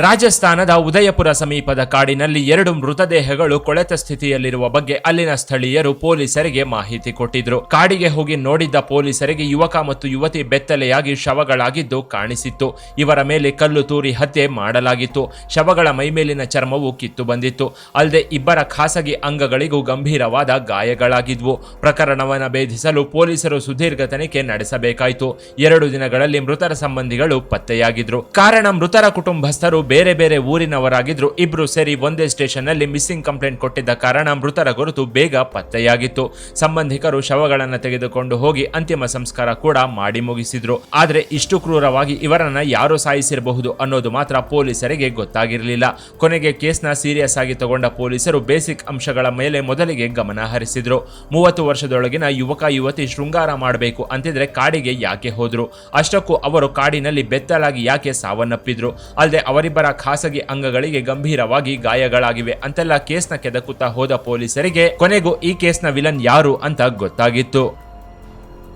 ರಾಜಸ್ಥಾನದ ಉದಯಪುರ ಸಮೀಪದ ಕಾಡಿನಲ್ಲಿ ಎರಡು ಮೃತದೇಹಗಳು ಕೊಳೆತ ಸ್ಥಿತಿಯಲ್ಲಿರುವ ಬಗ್ಗೆ ಅಲ್ಲಿನ ಸ್ಥಳೀಯರು ಪೊಲೀಸರಿಗೆ ಮಾಹಿತಿ ಕೊಟ್ಟಿದ್ರು. ಕಾಡಿಗೆ ಹೋಗಿ ನೋಡಿದ್ದ ಪೊಲೀಸರಿಗೆ ಯುವಕ ಮತ್ತು ಯುವತಿ ಬೆತ್ತಲೆಯಾಗಿ ಶವಗಳಾಗಿದ್ದು ಕಾಣಿಸಿತ್ತು. ಇವರ ಮೇಲೆ ಕಲ್ಲು ತೂರಿ ಹತ್ಯೆ ಮಾಡಲಾಗಿತ್ತು. ಶವಗಳ ಮೈಮೇಲಿನ ಚರ್ಮವು ಕಿತ್ತು ಬಂದಿತ್ತು. ಅಲ್ಲದೆ ಇಬ್ಬರ ಖಾಸಗಿ ಅಂಗಗಳಿಗೂ ಗಂಭೀರವಾದ ಗಾಯಗಳಾಗಿದ್ವು. ಪ್ರಕರಣವನ್ನು ಭೇದಿಸಲು ಪೊಲೀಸರು ಸುದೀರ್ಘ ತನಿಖೆ ನಡೆಸಬೇಕಾಯಿತು. ಎರಡು ದಿನಗಳಲ್ಲಿ ಮೃತರ ಸಂಬಂಧಿಗಳು ಪತ್ತೆಯಾಗಿದ್ರು. ಕಾರಣ ಮೃತರ ಕುಟುಂಬಸ್ಥರು ಬೇರೆ ಬೇರೆ ಊರಿನವರಾಗಿದ್ರು ಇಬ್ರು ಸೇರಿ ಒಂದೇ ಸ್ಟೇಷನ್ನಲ್ಲಿ ಮಿಸ್ಸಿಂಗ್ ಕಂಪ್ಲೇಂಟ್ ಕೊಟ್ಟಿದ್ದ ಕಾರಣ ಮೃತರ ಗುರುತು ಬೇಗ ಪತ್ತೆಯಾಗಿತ್ತು. ಸಂಬಂಧಿಕರು ಶವಗಳನ್ನು ತೆಗೆದುಕೊಂಡು ಹೋಗಿ ಅಂತಿಮ ಸಂಸ್ಕಾರ ಕೂಡ ಮಾಡಿ ಮುಗಿಸಿದ್ರು. ಆದ್ರೆ ಇಷ್ಟು ಕ್ರೂರವಾಗಿ ಇವರನ್ನ ಯಾರು ಸಾಯಿಸಿರಬಹುದು ಅನ್ನೋದು ಮಾತ್ರ ಪೊಲೀಸರಿಗೆ ಗೊತ್ತಾಗಿರಲಿಲ್ಲ. ಕೊನೆಗೆ ಕೇಸ್ನ ಸೀರಿಯಸ್ ಆಗಿ ತಗೊಂಡ ಪೊಲೀಸರು ಬೇಸಿಕ್ ಅಂಶಗಳ ಮೇಲೆ ಮೊದಲಿಗೆ ಗಮನ ಹರಿಸಿದ್ರು. ಮೂವತ್ತು ವರ್ಷದೊಳಗಿನ ಯುವಕ, ಯುವತಿ ಶೃಂಗಾರ ಮಾಡಬೇಕು ಅಂತಿದ್ರೆ ಕಾಡಿಗೆ ಯಾಕೆ ಹೋದ್ರು? ಅಷ್ಟಕ್ಕೂ ಅವರು ಕಾಡಿನಲ್ಲಿ ಬೆತ್ತಲಾಗಿ ಯಾಕೆ ಸಾವನ್ನಪ್ಪಿದ್ರು? ಅಲ್ಲದೆ ಅವರಿಬ್ಬರ ಖಾಸಗಿ ಅಂಗಗಳಿಗೆ ಗಂಭೀರವಾಗಿ ಗಾಯಗಳಾಗಿವೆ ಅಂತೆಲ್ಲ ಕೇಸ್ನ ಕೆದಕುತ್ತಾ ಹೋದ ಪೊಲೀಸರಿಗೆ ಕೊನೆಗೂ ಈ ಕೇಸ್ನ ವಿಲನ್ ಯಾರು ಅಂತ ಗೊತ್ತಾಗಿತ್ತು.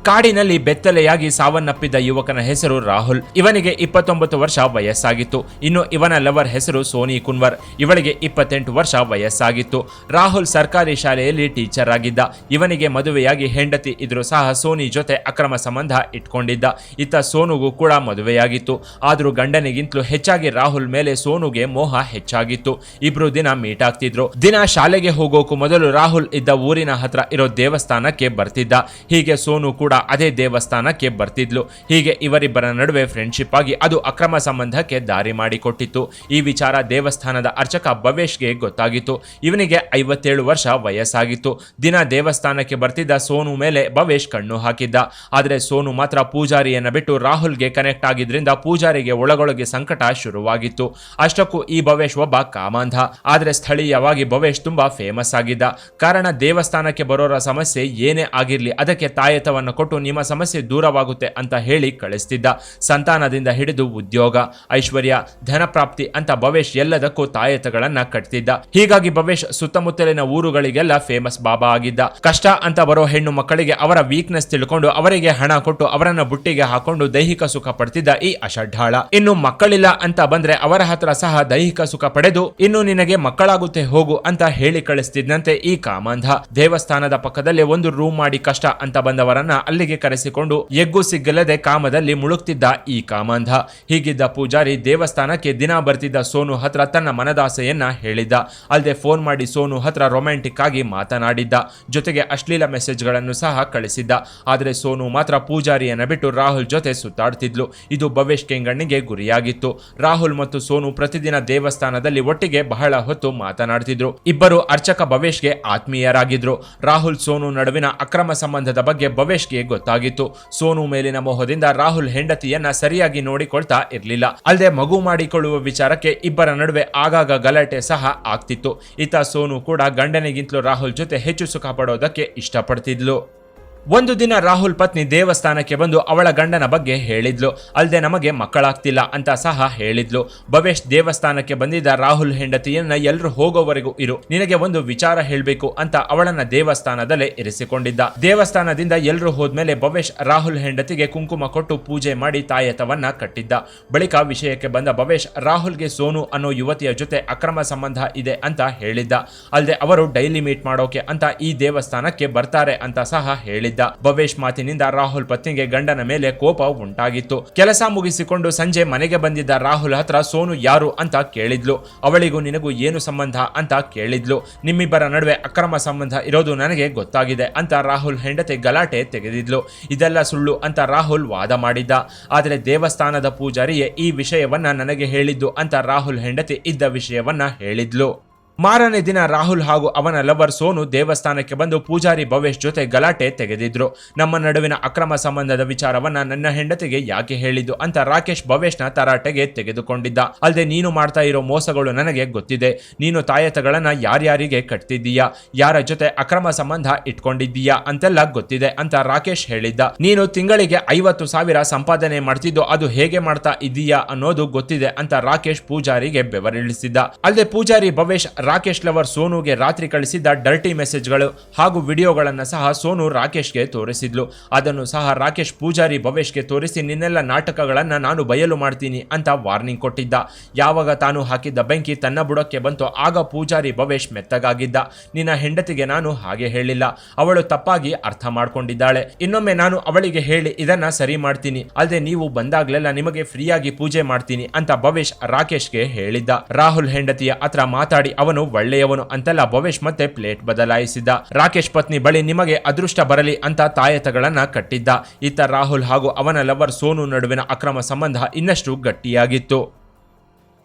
ಕಾಡಿನಲ್ಲಿ ಬೆತ್ತಲೆಯಾಗಿ ಸಾವನ್ನಪ್ಪಿದ್ದ ಯುವಕನ ಹೆಸರು ರಾಹುಲ್. ಇವನಿಗೆ ಇಪ್ಪತ್ತೊಂಬತ್ತು ವರ್ಷ ವಯಸ್ಸಾಗಿತ್ತು. ಇನ್ನು ಇವನ ಲವರ್ ಹೆಸರು ಸೋನಿ ಕುನ್ವರ್. ಇವಳಿಗೆ ಇಪ್ಪತ್ತೆಂಟು ವರ್ಷ ವಯಸ್ಸಾಗಿತ್ತು. ರಾಹುಲ್ ಸರ್ಕಾರಿ ಶಾಲೆಯಲ್ಲಿ ಟೀಚರ್ ಆಗಿದ್ದ. ಇವನಿಗೆ ಮದುವೆಯಾಗಿ ಹೆಂಡತಿ ಇದ್ರೂ ಸಹ ಸೋನಿ ಜೊತೆ ಅಕ್ರಮ ಸಂಬಂಧ ಇಟ್ಕೊಂಡಿದ್ದ. ಇತ್ತ ಸೋನುಗೂ ಕೂಡ ಮದುವೆಯಾಗಿತ್ತು. ಆದರೂ ಗಂಡನಿಗಿಂತಲೂ ಹೆಚ್ಚಾಗಿ ರಾಹುಲ್ ಮೇಲೆ ಸೋನುಗೆ ಮೋಹ ಹೆಚ್ಚಾಗಿತ್ತು. ಇಬ್ರು ದಿನ ಮೀಟ್ ಆಗ್ತಿದ್ರು. ದಿನ ಶಾಲೆಗೆ ಹೋಗೋಕು ಮೊದಲು ರಾಹುಲ್ ಇದ್ದ ಊರಿನ ಹತ್ರ ಇರೋ ದೇವಸ್ಥಾನಕ್ಕೆ ಬರ್ತಿದ್ದ. ಹೀಗೆ ಸೋನು ಕೂಡ ಅದೇ ದೇವಸ್ಥಾನಕ್ಕೆ ಬರ್ತಿದ್ಲು. ಹೀಗೆ ಇವರಿಬ್ಬರ ನಡುವೆ ಫ್ರೆಂಡ್ಶಿಪ್ ಆಗಿ ಅದು ಅಕ್ರಮ ಸಂಬಂಧಕ್ಕೆ ದಾರಿ ಮಾಡಿಕೊಟ್ಟಿತ್ತು. ಈ ವಿಚಾರ ದೇವಸ್ಥಾನದ ಅರ್ಚಕ ಭವೇಶ್ಗೆ ಗೊತ್ತಾಗಿತ್ತು. ಇವನಿಗೆ ಐವತ್ತೇಳು ವರ್ಷ ವಯಸ್ಸಾಗಿತ್ತು. ದಿನ ದೇವಸ್ಥಾನಕ್ಕೆ ಬರ್ತಿದ್ದ ಸೋನು ಮೇಲೆ ಭವೇಶ್ ಕಣ್ಣು ಹಾಕಿದ್ದ. ಆದರೆ ಸೋನು ಮಾತ್ರ ಪೂಜಾರಿಯನ್ನ ಬಿಟ್ಟು ರಾಹುಲ್ಗೆ ಕನೆಕ್ಟ್ ಆಗಿದ್ರಿಂದ ಪೂಜಾರಿಗೆ ಒಳಗೊಳಗೆ ಸಂಕಟ ಶುರುವಾಗಿತ್ತು. ಅಷ್ಟಕ್ಕೂ ಈ ಭವೇಶ್ ಒಬ್ಬ ಕಾಮಾಂಧ. ಆದರೆ ಸ್ಥಳೀಯವಾಗಿ ಭವೇಶ್ ತುಂಬಾ ಫೇಮಸ್ ಆಗಿದ್ದ. ಕಾರಣ ದೇವಸ್ಥಾನಕ್ಕೆ ಬರೋರ ಸಮಸ್ಯೆ ಏನೇ ಆಗಿರ್ಲಿ ಅದಕ್ಕೆ ತಾಯತವನ್ನು ಕೊಟ್ಟು ನಿಮ್ಮ ಸಮಸ್ಯೆ ದೂರವಾಗುತ್ತೆ ಅಂತ ಹೇಳಿ ಕಳಿಸ್ತಿದ್ದ. ಸಂತಾನದಿಂದ ಹಿಡಿದು ಉದ್ಯೋಗ, ಐಶ್ವರ್ಯ, ಧನಪ್ರಾಪ್ತಿ ಅಂತ ಭವೇಶ್ ಎಲ್ಲದಕ್ಕೂ ತಾಯತಗಳನ್ನ ಕಟ್ತಿದ್ದ. ಹೀಗಾಗಿ ಭವೇಶ್ ಸುತ್ತಮುತ್ತಲಿನ ಊರುಗಳಿಗೆಲ್ಲ ಫೇಮಸ್ ಬಾಬಾ ಆಗಿದ್ದ. ಕಷ್ಟ ಅಂತ ಬರೋ ಹೆಣ್ಣು ಮಕ್ಕಳಿಗೆ ಅವರ ವೀಕ್ನೆಸ್ ತಿಳ್ಕೊಂಡು ಅವರಿಗೆ ಹಣ ಕೊಟ್ಟು ಅವರನ್ನ ಬುಟ್ಟಿಗೆ ಹಾಕೊಂಡು ದೈಹಿಕ ಸುಖ ಪಡ್ತಿದ್ದ ಈ ಅಷಡ್ಢಾಳ ಇನ್ನು ಮಕ್ಕಳಿಲ್ಲ ಅಂತ ಬಂದ್ರೆ ಅವರ ಹತ್ರ ಸಹ ದೈಹಿಕ ಸುಖ ಪಡೆದು ಇನ್ನು ನಿನಗೆ ಮಕ್ಕಳಾಗುತ್ತೆ ಹೋಗು ಅಂತ ಹೇಳಿ ಕಳಿಸ್ತಿದ್ದಂತೆ ಈ ಕಾಮಾಂಧ. ದೇವಸ್ಥಾನದ ಪಕ್ಕದಲ್ಲಿ ಒಂದು ರೂಮ್ ಮಾಡಿ ಕಷ್ಟ ಅಂತ ಬಂದವರನ್ನ ಅಲ್ಲಿಗೆ ಕರೆಸಿಕೊಂಡು ಎಗ್ಗು ಸಿಗ್ಗಲ್ಲದೆ ಕಾಮದಲ್ಲಿ ಮುಳುಗ್ತಿದ್ದ ಈ ಕಾಮಾಂಧ. ಹೀಗಿದ್ದ ಪೂಜಾರಿ ದೇವಸ್ಥಾನಕ್ಕೆ ದಿನ ಬರ್ತಿದ್ದ ಸೋನು ಹತ್ರ ತನ್ನ ಮನದಾಸೆಯನ್ನ ಹೇಳಿದ್ದ. ಅಲ್ಲದೆ ಫೋನ್ ಮಾಡಿ ಸೋನು ಹತ್ರ ರೊಮ್ಯಾಂಟಿಕ್ ಆಗಿ ಮಾತನಾಡಿದ್ದ. ಜೊತೆಗೆ ಅಶ್ಲೀಲ ಮೆಸೇಜ್ಗಳನ್ನು ಸಹ ಕಳಿಸಿದ್ದ. ಆದರೆ ಸೋನು ಮಾತ್ರ ಪೂಜಾರಿಯನ್ನ ಬಿಟ್ಟು ರಾಹುಲ್ ಜೊತೆ ಸುತ್ತಾಡ್ತಿದ್ಲು. ಇದು ಭವೇಶ್ ಕೆಂಗಣ್ಣಿಗೆ ಗುರಿಯಾಗಿತ್ತು. ರಾಹುಲ್ ಮತ್ತು ಸೋನು ಪ್ರತಿದಿನ ದೇವಸ್ಥಾನದಲ್ಲಿ ಒಟ್ಟಿಗೆ ಬಹಳ ಹೊತ್ತು ಮಾತನಾಡ್ತಿದ್ರು. ಇಬ್ಬರು ಅರ್ಚಕ ಭವೇಶ್ಗೆ ಆತ್ಮೀಯರಾಗಿದ್ರು. ರಾಹುಲ್ ಸೋನು ನಡುವಿನ ಅಕ್ರಮ ಸಂಬಂಧದ ಬಗ್ಗೆ ಭವೇಶ್ಗೆ ಗೊತ್ತಾಗಿತ್ತು. ಸೋನು ಮೇಲಿನ ಮೋಹದಿಂದ ರಾಹುಲ್ ಹೆಂಡತಿಯನ್ನ ಸರಿಯಾಗಿ ನೋಡಿಕೊಳ್ತಾ ಇರಲಿಲ್ಲ. ಅಲ್ಲದೆ ಮಗು ಮಾಡಿಕೊಳ್ಳುವ ವಿಚಾರಕ್ಕೆ ಇಬ್ಬರ ನಡುವೆ ಆಗಾಗ ಗಲಾಟೆ ಸಹ ಆಗ್ತಿತ್ತು. ಇತ್ತ ಸೋನು ಕೂಡ ಗಂಡನಿಗಿಂತಲೂ ರಾಹುಲ್ ಜೊತೆ ಹೆಚ್ಚು ಸುಖ ಪಡೋದಕ್ಕೆ ಇಷ್ಟಪಡ್ತಿದ್ಲು. ಒಂದು ದಿನ ರಾಹುಲ್ ಪತ್ನಿ ದೇವಸ್ಥಾನಕ್ಕೆ ಬಂದು ಅವಳ ಗಂಡನ ಬಗ್ಗೆ ಹೇಳಿದ್ಲು. ಅಲ್ಲದೆ ನಮಗೆ ಮಕ್ಕಳಾಗ್ತಿಲ್ಲ ಅಂತ ಸಹ ಹೇಳಿದ್ಲು. ಭವೇಶ್ ದೇವಸ್ಥಾನಕ್ಕೆ ಬಂದಿದ್ದ ರಾಹುಲ್ ಹೆಂಡತಿಯನ್ನ ಎಲ್ಲರೂ ಹೋಗೋವರೆಗೂ ಇರು. ನಿನಗೆ ಒಂದು ವಿಚಾರ ಹೇಳಬೇಕು ಅಂತ ಅವಳನ್ನ ದೇವಸ್ಥಾನದಲ್ಲೇ ಇರಿಸಿಕೊಂಡಿದ್ದ. ದೇವಸ್ಥಾನದಿಂದ ಎಲ್ಲರೂ ಹೋದ್ಮೇಲೆ ಭವೇಶ್ ರಾಹುಲ್ ಹೆಂಡತಿಗೆ ಕುಂಕುಮ ಕೊಟ್ಟು ಪೂಜೆ ಮಾಡಿ ತಾಯತವನ್ನ ಕಟ್ಟಿದ್ದ. ಬಳಿಕ ವಿಷಯಕ್ಕೆ ಬಂದ ಭವೇಶ್, ರಾಹುಲ್ಗೆ ಸೋನು ಅನ್ನೋ ಯುವತಿಯ ಜೊತೆ ಅಕ್ರಮ ಸಂಬಂಧ ಇದೆ ಅಂತ ಹೇಳಿದ್ದ. ಅಲ್ಲದೆ ಅವರು ಡೈಲಿ ಮೀಟ್ ಮಾಡೋಕೆ ಅಂತ ಈ ದೇವಸ್ಥಾನಕ್ಕೆ ಬರ್ತಾರೆ ಅಂತ ಸಹ ಹೇಳಿದ್ದ ಭವೇಶ್ ಮಾತಿನಿಂದ ರಾಹುಲ್ ಪತ್ನಿಗೆ ಗಂಡನ ಮೇಲೆ ಕೋಪ ಉಂಟಾಗಿತ್ತು. ಕೆಲಸ ಮುಗಿಸಿಕೊಂಡು ಸಂಜೆ ಮನೆಗೆ ಬಂದಿದ್ದ ರಾಹುಲ್ ಹತ್ರ ಸೋನು ಯಾರು ಅಂತ ಕೇಳಿದ್ಲು. ಅವಳಿಗೂ ನಿನಗೂ ಏನು ಸಂಬಂಧ ಅಂತ ಕೇಳಿದ್ಲು. ನಿಮ್ಮಿಬ್ಬರ ನಡುವೆ ಅಕ್ರಮ ಸಂಬಂಧ ಇರೋದು ನನಗೆ ಗೊತ್ತಾಗಿದೆ ಅಂತ ರಾಹುಲ್ ಹೆಂಡತಿ ಗಲಾಟೆ ತೆಗೆದಿದ್ಲು. ಇದೆಲ್ಲ ಸುಳ್ಳು ಅಂತ ರಾಹುಲ್ ವಾದ ಮಾಡಿದ್ದ. ಆದರೆ ದೇವಸ್ಥಾನದ ಪೂಜಾರಿಯೇ ಈ ವಿಷಯವನ್ನ ನನಗೆ ಹೇಳಿದ್ದು ಅಂತ ರಾಹುಲ್ ಹೆಂಡತಿ ಇದ್ದ ವಿಷಯವನ್ನ ಹೇಳಿದ್ಲು. ಮಾರನೇ ದಿನ ರಾಹುಲ್ ಹಾಗೂ ಅವನ ಲವರ್ ಸೋನು ದೇವಸ್ಥಾನಕ್ಕೆ ಬಂದು ಪೂಜಾರಿ ಭವೇಶ್ ಜೊತೆ ಗಲಾಟೆ ತೆಗೆದಿದ್ರು. ನಮ್ಮ ನಡುವಿನ ಅಕ್ರಮ ಸಂಬಂಧದ ವಿಚಾರವನ್ನ ನನ್ನ ಹೆಂಡತಿಗೆ ಯಾಕೆ ಹೇಳಿದ್ದು ಅಂತ ರಾಕೇಶ್ ಭವೇಶ್ನ ತರಾಟೆಗೆ ತೆಗೆದುಕೊಂಡಿದ್ದ. ಅಲ್ಲದೆ ನೀನು ಮಾಡ್ತಾ ಇರೋ ಮೋಸಗಳು ನನಗೆ ಗೊತ್ತಿದೆ. ನೀನು ತಾಯತಗಳನ್ನ ಯಾರ್ಯಾರಿಗೆ ಕಟ್ತಿದ್ದೀಯಾ? ಯಾರ ಜೊತೆ ಅಕ್ರಮ ಸಂಬಂಧ ಇಟ್ಕೊಂಡಿದ್ದೀಯಾ ಅಂತೆಲ್ಲ ಗೊತ್ತಿದೆ ಅಂತ ರಾಕೇಶ್ ಹೇಳಿದ್ದ. ನೀನು ತಿಂಗಳಿಗೆ ಐವತ್ತು ಸಾವಿರ ಸಂಪಾದನೆ ಮಾಡ್ತಿದ್ದು ಅದು ಹೇಗೆ ಮಾಡ್ತಾ ಇದ್ದೀಯಾ ಅನ್ನೋದು ಗೊತ್ತಿದೆ ಅಂತ ರಾಕೇಶ್ ಪೂಜಾರಿಗೆ ಬೆವರಿಳಿಸಿದ್ದ. ಅಲ್ಲದೆ ಪೂಜಾರಿ ಭವೇಶ್ ರಾಕೇಶ್ ಲವರ್ ಸೋನುಗೆ ರಾತ್ರಿ ಕಳಿಸಿದ್ದ ಡರ್ಟಿ ಮೆಸೇಜ್ಗಳು ಹಾಗೂ ವಿಡಿಯೋಗಳನ್ನು ಸಹ ಸೋನು ರಾಕೇಶ್ಗೆ ತೋರಿಸಿದ್ಲು. ಅದನ್ನು ಸಹ ರಾಕೇಶ್ ಪೂಜಾರಿ ಭವೇಶ್ಗೆ ತೋರಿಸಿ, ನಿನ್ನೆಲ್ಲ ನಾಟಕಗಳನ್ನು ನಾನು ಬಯಲು ಮಾಡ್ತೀನಿ ಅಂತ ವಾರ್ನಿಂಗ್ ಕೊಟ್ಟಿದ್ದ. ಯಾವಾಗ ತಾನು ಹಾಕಿದ್ದ ಬೆಂಕಿ ತನ್ನ ಬುಡಕ್ಕೆ ಬಂತು, ಆಗ ಪೂಜಾರಿ ಭವೇಶ್ ಮೆತ್ತಗಾಗಿದ್ದ. ನಿನ್ನ ಹೆಂಡತಿಗೆ ನಾನು ಹಾಗೆ ಹೇಳಿಲ್ಲ. ಅವಳು ತಪ್ಪಾಗಿ ಅರ್ಥ ಮಾಡ್ಕೊಂಡಿದ್ದಾಳೆ. ಇನ್ನೊಮ್ಮೆ ನಾನು ಅವಳಿಗೆ ಹೇಳಿ, ಇದನ್ನ ಸರಿ ಮಾಡ್ತೀನಿ. ಅಲ್ಲದೆ ನೀವು ಬಂದಾಗ್ಲೆಲ್ಲ ನಿಮಗೆ ಫ್ರೀಯಾಗಿ ಪೂಜೆ ಮಾಡ್ತೀನಿ ಅಂತ ಭವೇಶ್ ರಾಕೇಶ್ಗೆ ಹೇಳಿದ್ದ. ರಾಹುಲ್ ಹೆಂಡತಿಯ ಹತ್ರ ಮಾತಾಡಿ, ಅವನು ಒಳ್ಳೆಯವನು ಅಂತೆಲ್ಲ ಭವೇಶ್ ಮತ್ತೆ ಪ್ಲೇಟ್ ಬದಲಾಯಿಸಿದ್ದ ರಾಕೇಶ್ ಪತ್ನಿ ಬಳಿ ನಿಮಗೆ ಅದೃಷ್ಟ ಬರಲಿ ಅಂತ ತಾಯತಗಳನ್ನ ಕಟ್ಟಿದ್ದ. ಇತ್ತ ರಾಹುಲ್ ಹಾಗೂ ಅವನ ಲವರ್ ಸೋನು ನಡುವಿನ ಅಕ್ರಮ ಸಂಬಂಧ ಇನ್ನಷ್ಟು ಗಟ್ಟಿಯಾಗಿತ್ತು.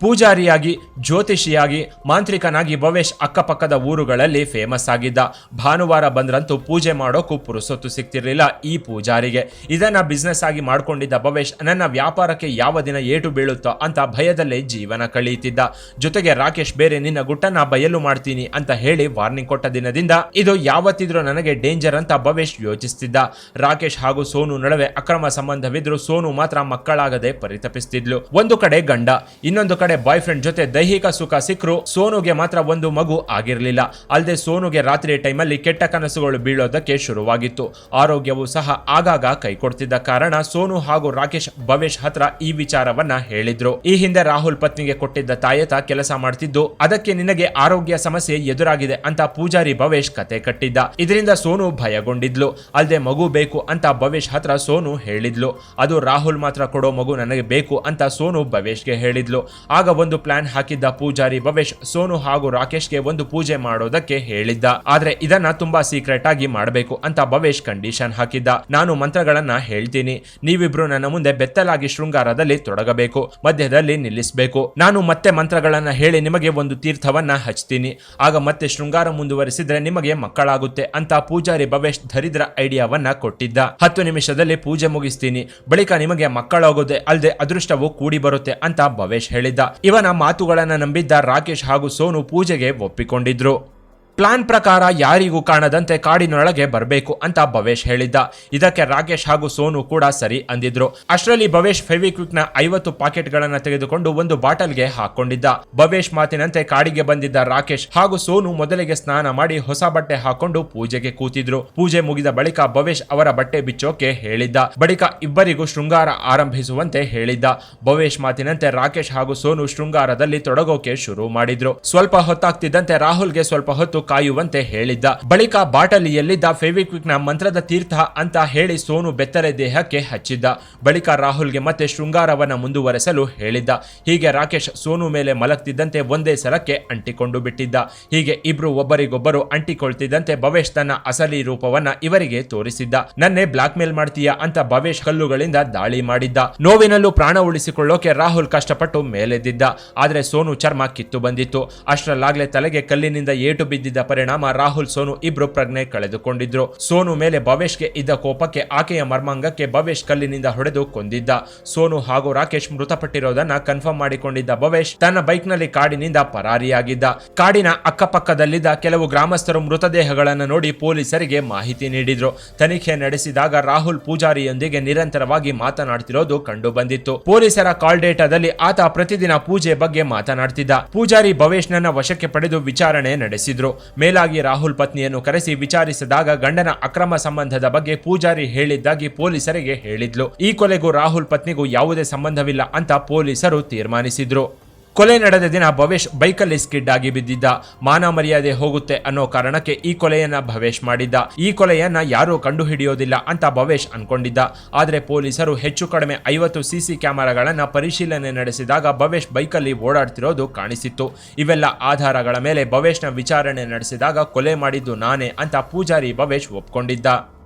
ಪೂಜಾರಿಯಾಗಿ, ಜ್ಯೋತಿಷಿಯಾಗಿ, ಮಾಂತ್ರಿಕನಾಗಿ ಭವೇಶ್ ಅಕ್ಕಪಕ್ಕದ ಊರುಗಳಲ್ಲಿ ಫೇಮಸ್ ಆಗಿದ್ದ. ಭಾನುವಾರ ಬಂದ್ರಂತೂ ಪೂಜೆ ಮಾಡೋಕ್ಕೂ ಪುರುಸೊತ್ತು ಸಿಗ್ತಿರಲಿಲ್ಲ ಈ ಪೂಜಾರಿಗೆ. ಇದನ್ನ ಬಿಸ್ನೆಸ್ ಆಗಿ ಮಾಡ್ಕೊಂಡಿದ್ದ ಭವೇಶ್, ನನ್ನ ವ್ಯಾಪಾರಕ್ಕೆ ಯಾವ ದಿನ ಏಟು ಬೀಳುತ್ತೋ ಅಂತ ಭಯದಲ್ಲೇ ಜೀವನ ಕಳೆಯುತ್ತಿದ್ದ. ಜೊತೆಗೆ ರಾಕೇಶ್, ಬೇರೆ ನಿನ್ನ ಗುಟ್ಟನ್ನ ಬಯಲು ಮಾಡ್ತೀನಿ ಅಂತ ಹೇಳಿ ವಾರ್ನಿಂಗ್ ಕೊಟ್ಟ ದಿನದಿಂದ ಇದು ಯಾವತ್ತಿದ್ರೂ ನನಗೆ ಡೇಂಜರ್ ಅಂತ ಭವೇಶ್ ಯೋಚಿಸ್ತಿದ್ದ. ರಾಕೇಶ್ ಹಾಗೂ ಸೋನು ನಡುವೆ ಅಕ್ರಮ ಸಂಬಂಧವಿದ್ರು ಸೋನು ಮಾತ್ರ ಮಕ್ಕಳಾಗದೆ ಪರಿತಪಿಸ್ತಿದ್ಲು. ಒಂದು ಕಡೆ ಗಂಡ, ಇನ್ನೊಂದು ಬಾಯ್ ಫ್ರೆಂಡ್ ಜೊತೆ ದೈಹಿಕ ಸುಖ ಸಿಕ್ಕರು ಸೋನುಗೆ ಮಾತ್ರ ಒಂದು ಮಗು ಆಗಿರಲಿಲ್ಲ. ಅಲ್ಲದೆ ಸೋನುಗೆ ರಾತ್ರಿ ಟೈಮಲ್ಲಿ ಕೆಟ್ಟ ಕನಸುಗಳು ಬೀಳೋದಕ್ಕೆ ಶುರುವಾಗಿತ್ತು. ಆರೋಗ್ಯವು ಸಹ ಆಗಾಗ ಕೈಕೊಡ್ತಿದ್ದ ಕಾರಣ ಸೋನು ಹಾಗೂ ರಾಕೇಶ್, ಭವೇಶ್ ಹತ್ರ ಈ ವಿಚಾರವನ್ನ ಹೇಳಿದ್ರು. ಈ ಹಿಂದೆ ರಾಹುಲ್ ಪತ್ನಿಗೆ ಕೊಟ್ಟಿದ್ದ ತಾಯತ ಕೆಲಸ ಮಾಡ್ತಿದ್ದು, ಅದಕ್ಕೆ ನಿನಗೆ ಆರೋಗ್ಯ ಸಮಸ್ಯೆ ಎದುರಾಗಿದೆ ಅಂತ ಪೂಜಾರಿ ಭವೇಶ್ ಕತೆ ಕಟ್ಟಿದ್ದ. ಇದರಿಂದ ಸೋನು ಭಯಗೊಂಡಿದ್ಲು. ಅಲ್ಲದೆ ಮಗು ಬೇಕು ಅಂತ ಭವೇಶ್ ಹತ್ರ ಸೋನು ಹೇಳಿದ್ಲು. ಅದು ರಾಹುಲ್ ಮಾತ್ರ ಕೊಡೋ ಮಗು ನನಗೆ ಬೇಕು ಅಂತ ಸೋನು ಭವೇಶ್ಗೆ ಹೇಳಿದ್ಲು. ಆಗ ಒಂದು ಪ್ಲಾನ್ ಹಾಕಿದ್ದ ಪೂಜಾರಿ ಭವೇಶ್ ಸೋನು ಹಾಗೂ ರಾಕೇಶ್ಗೆ ಒಂದು ಪೂಜೆ ಮಾಡೋದಕ್ಕೆ ಹೇಳಿದ್ದ. ಆದ್ರೆ ಇದನ್ನ ತುಂಬಾ ಸೀಕ್ರೆಟ್ ಆಗಿ ಮಾಡಬೇಕು ಅಂತ ಭವೇಶ್ ಕಂಡೀಷನ್ ಹಾಕಿದ್ದ. ನಾನು ಮಂತ್ರಗಳನ್ನ ಹೇಳ್ತೀನಿ. ನೀವಿಬ್ರು ನನ್ನ ಮುಂದೆ ಬೆತ್ತಲಾಗಿ ಶೃಂಗಾರದಲ್ಲಿ ತೊಡಗಬೇಕು, ಮಧ್ಯದಲ್ಲಿ ನಿಲ್ಲಿಸಬೇಕು. ನಾನು ಮತ್ತೆ ಮಂತ್ರಗಳನ್ನ ಹೇಳಿ ನಿಮಗೆ ಒಂದು ತೀರ್ಥವನ್ನ ಹಚ್ತೀನಿ. ಆಗ ಮತ್ತೆ ಶೃಂಗಾರ ಮುಂದುವರಿಸಿದ್ರೆ ನಿಮಗೆ ಮಕ್ಕಳಾಗುತ್ತೆ ಅಂತ ಪೂಜಾರಿ ಭವೇಶ್ ದರಿದ್ರ ಐಡಿಯಾವನ್ನ ಕೊಟ್ಟಿದ್ದ. ಹತ್ತು ನಿಮಿಷದಲ್ಲಿ ಪೂಜೆ ಮುಗಿಸ್ತೀನಿ. ಬಳಿಕ ನಿಮಗೆ ಮಕ್ಕಳಾಗೋದೆ ಅಲ್ಲದೆ ಅದೃಷ್ಟವು ಕೂಡಿ ಬರುತ್ತೆ ಅಂತ ಭವೇಶ್ ಹೇಳಿದ್ದ. ಇವನ ಮಾತುಗಳನ್ನು ನಂಬಿದ್ದ ರಾಕೇಶ್ ಹಾಗೂ ಸೋನು ಪೂಜೆಗೆ ಒಪ್ಪಿಕೊಂಡಿದ್ರು. ಪ್ಲಾನ್ ಪ್ರಕಾರ ಯಾರಿಗೂ ಕಾಣದಂತೆ ಕಾಡಿನೊಳಗೆ ಬರಬೇಕು ಅಂತ ಭವೇಶ್ ಹೇಳಿದ್ದ. ಇದಕ್ಕೆ ರಾಕೇಶ್ ಹಾಗೂ ಸೋನು ಕೂಡ ಸರಿ ಅಂದಿದ್ರು. ಅಷ್ಟರಲ್ಲಿ ಭವೇಶ್ ಫೆವಿಕ್ವಿಕ್ನ ಐವತ್ತು ಪಾಕೆಟ್ ಗಳನ್ನ ತೆಗೆದುಕೊಂಡು ಒಂದು ಬಾಟಲ್ಗೆ ಹಾಕೊಂಡಿದ್ದ. ಭವೇಶ್ ಮಾತಿನಂತೆ ಕಾಡಿಗೆ ಬಂದಿದ್ದ ರಾಕೇಶ್ ಹಾಗೂ ಸೋನು ಮೊದಲಿಗೆ ಸ್ನಾನ ಮಾಡಿ ಹೊಸ ಬಟ್ಟೆ ಹಾಕೊಂಡು ಪೂಜೆಗೆ ಕೂತಿದ್ರು. ಪೂಜೆ ಮುಗಿದ ಬಳಿಕ ಭವೇಶ್ ಅವರ ಬಟ್ಟೆ ಬಿಚ್ಚೋಕೆ ಹೇಳಿದ್ದ. ಬಳಿಕ ಇಬ್ಬರಿಗೂ ಶೃಂಗಾರ ಆರಂಭಿಸುವಂತೆ ಹೇಳಿದ್ದ. ಭವೇಶ್ ಮಾತಿನಂತೆ ರಾಕೇಶ್ ಹಾಗೂ ಸೋನು ಶೃಂಗಾರದಲ್ಲಿ ತೊಡಗೋಕೆ ಶುರು ಮಾಡಿದ್ರು. ಸ್ವಲ್ಪ ಹೊತ್ತಾಗ್ತಿದ್ದಂತೆ ರಾಹುಲ್ಗೆ ಸ್ವಲ್ಪ ಹೊತ್ತು ಕಾಯುವಂತೆ ಹೇಳಿದ್ದ. ಬಳಿಕ ಬಾಟಲಿಯಲ್ಲಿದ್ದ ಫೆವಿಕ್ವಿಕ್ನ ಮಂತ್ರದ ತೀರ್ಥ ಅಂತ ಹೇಳಿ ಸೋನು ಬೆತ್ತಲೆ ದೇಹಕ್ಕೆ ಹಚ್ಚಿದ್ದ. ಬಳಿಕ ರಾಹುಲ್ಗೆ ಮತ್ತೆ ಶೃಂಗಾರವನ್ನ ಮುಂದುವರೆಸಲು ಹೇಳಿದ್ದ. ಹೀಗೆ ರಾಕೇಶ್ ಸೋನು ಮೇಲೆ ಮಲಗ್ತಿದ್ದಂತೆ ಒಂದೇ ಸಲಕ್ಕೆ ಅಂಟಿಕೊಂಡು ಬಿಟ್ಟಿದ್ದ. ಹೀಗೆ ಇಬ್ರು ಒಬ್ಬರಿಗೊಬ್ಬರು ಅಂಟಿಕೊಳ್ತಿದ್ದಂತೆ ಭವೇಶ್ ತನ್ನ ಅಸಲಿ ರೂಪವನ್ನ ಇವರಿಗೆ ತೋರಿಸಿದ್ದ. ನನ್ನೇ ಬ್ಲಾಕ್ ಮೇಲ್ ಮಾಡ್ತೀಯಾ? ಅಂತ ಭವೇಶ್ ಕಲ್ಲುಗಳಿಂದ ದಾಳಿ ಮಾಡಿದ್ದ. ನೋವಿನಲ್ಲೂ ಪ್ರಾಣ ಉಳಿಸಿಕೊಳ್ಳೋಕೆ ರಾಹುಲ್ ಕಷ್ಟಪಟ್ಟು ಮೇಲೆದ್ದಿದ್ದ. ಆದ್ರೆ ಸೋನು ಚರ್ಮ ಕಿತ್ತು ಬಂದಿತ್ತು. ಅಷ್ಟರಲ್ಲಾಗ್ಲೇ ತಲೆಗೆ ಕಲ್ಲಿನಿಂದ ಏಟು ಬಿದ್ದಿದ್ದ ಪರಿಣಾಮ ರಾಹುಲ್ ಸೋನು ಇಬ್ರು ಪ್ರಜ್ಞೆ ಕಳೆದುಕೊಂಡಿದ್ರು. ಸೋನು ಮೇಲೆ ಭವೇಶ್ಗೆ ಇದ್ದ ಕೋಪಕ್ಕೆ ಆಕೆಯ ಮರ್ಮಾಂಗಕ್ಕೆ ಭವೇಶ್ ಕಲ್ಲಿನಿಂದ ಹೊಡೆದು ಕೊಂದಿದ್ದ. ಸೋನು ಹಾಗೂ ರಾಕೇಶ್ ಮೃತಪಟ್ಟಿರೋದನ್ನ ಕನ್ಫರ್ಮ್ ಮಾಡಿಕೊಂಡಿದ್ದ ಭವೇಶ್ ತನ್ನ ಬೈಕ್ನಲ್ಲಿ ಕಾಡಿನಿಂದ ಪರಾರಿಯಾಗಿದ್ದ. ಕಾಡಿನ ಅಕ್ಕಪಕ್ಕದಲ್ಲಿದ್ದ ಕೆಲವು ಗ್ರಾಮಸ್ಥರು ಮೃತದೇಹಗಳನ್ನು ನೋಡಿ ಪೊಲೀಸರಿಗೆ ಮಾಹಿತಿ ನೀಡಿದ್ರು. ತನಿಖೆ ನಡೆಸಿದಾಗ ರಾಹುಲ್ ಪೂಜಾರಿಯೊಂದಿಗೆ ನಿರಂತರವಾಗಿ ಮಾತನಾಡ್ತಿರೋದು ಕಂಡು ಬಂದಿತ್ತು ಪೊಲೀಸರ ಕಾಲ್ ಡೇಟಾದಲ್ಲಿ ಆತ ಪ್ರತಿದಿನ ಪೂಜೆ ಬಗ್ಗೆ ಮಾತನಾಡ್ತಿದ್ದ. ಪೂಜಾರಿ ಭವೇಶ್ನನ್ನ ವಶಕ್ಕೆ ಪಡೆದು ವಿಚಾರಣೆ ನಡೆಸಿದ್ರು. ಮೇಲಾಗಿ ರಾಹುಲ್ ಪತ್ನಿಯನ್ನು ಕರೆಸಿ ವಿಚಾರಿಸಿದಾಗ ಗಂಡನ ಅಕ್ರಮ ಸಂಬಂಧದ ಬಗ್ಗೆ ಪೂಜಾರಿ ಹೇಳಿದ್ದಾಗಿ ಪೊಲೀಸರಿಗೆ ಹೇಳಿದ್ಲು. ಈ ಕೊಲೆಗೂ ರಾಹುಲ್ ಪತ್ನಿಗೂ ಯಾವುದೇ ಸಂಬಂಧವಿಲ್ಲ ಅಂತ ಪೊಲೀಸರು ತೀರ್ಮಾನಿಸಿದ್ರು. ಕೊಲೆ ನಡೆದ ದಿನ ಭವೇಶ್ ಬೈಕಲ್ಲಿ ಸ್ಕಿಡ್ ಆಗಿ ಬಿದ್ದಿದ್ದ. ಮಾನ ಮರ್ಯಾದೆ ಹೋಗುತ್ತೆ ಅನ್ನೋ ಕಾರಣಕ್ಕೆ ಈ ಕೊಲೆಯನ್ನ ಭವೇಶ್ ಮಾಡಿದ್ದ. ಈ ಕೊಲೆಯನ್ನ ಯಾರೂ ಕಂಡುಹಿಡಿಯೋದಿಲ್ಲ ಅಂತ ಭವೇಶ್ ಅನ್ಕೊಂಡಿದ್ದ. ಆದರೆ ಪೊಲೀಸರು ಹೆಚ್ಚು ಕಡಿಮೆ ಐವತ್ತು ಸಿಸಿ ಕ್ಯಾಮೆರಾಗಳನ್ನ ಪರಿಶೀಲನೆ ನಡೆಸಿದಾಗ ಭವೇಶ್ ಬೈಕಲ್ಲಿ ಓಡಾಡ್ತಿರೋದು ಕಾಣಿಸಿತ್ತು. ಇವೆಲ್ಲ ಆಧಾರಗಳ ಮೇಲೆ ಭವೇಶ್ನ ವಿಚಾರಣೆ ನಡೆಸಿದಾಗ ಕೊಲೆ ಮಾಡಿದ್ದು ನಾನೇ ಅಂತ ಪೂಜಾರಿ ಭವೇಶ್ ಒಪ್ಕೊಂಡಿದ್ದ.